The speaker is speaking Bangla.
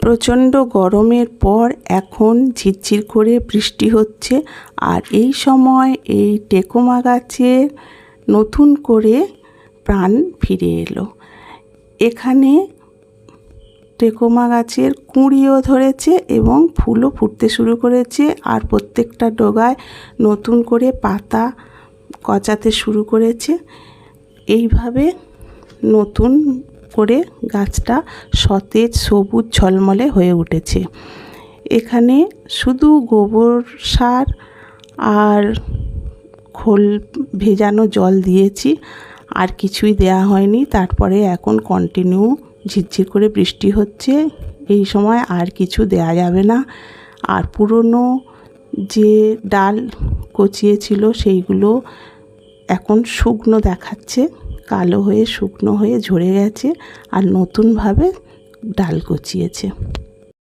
প্রচণ্ড গরমের পর এখন ঝিরঝির করে বৃষ্টি হচ্ছে। আর এই সময় এই টেকোমা গাছের নতুন করে প্রাণ ফিরে এলো। এখানে টেকোমা গাছের কুঁড়িও ধরেছে এবং ফুলও ফুটতে শুরু করেছে। আর প্রত্যেকটা ডোগায় নতুন করে পাতা কচাতে শুরু করেছে। এইভাবে নতুন করে গাছটা সতেজ, সবুজ, ঝলমলে হয়ে উঠেছে। এখানে শুধু গোবর সার আর খোল ভেজানো জল দিয়েছি, আর কিছুই দেয়া হয়নি। তারপরে এখন কন্টিনিউ ঝিরঝির করে বৃষ্টি হচ্ছে। এই সময় আর কিছু দেয়া যাবে না। আর পুরনো যে ডাল কচিয়েছিল, সেইগুলো এখন শুকনো দেখাচ্ছে। কালো হয়ে শুকনো হয়ে ঝরে গেছে আর নতুনভাবে ডাল গজিয়েছে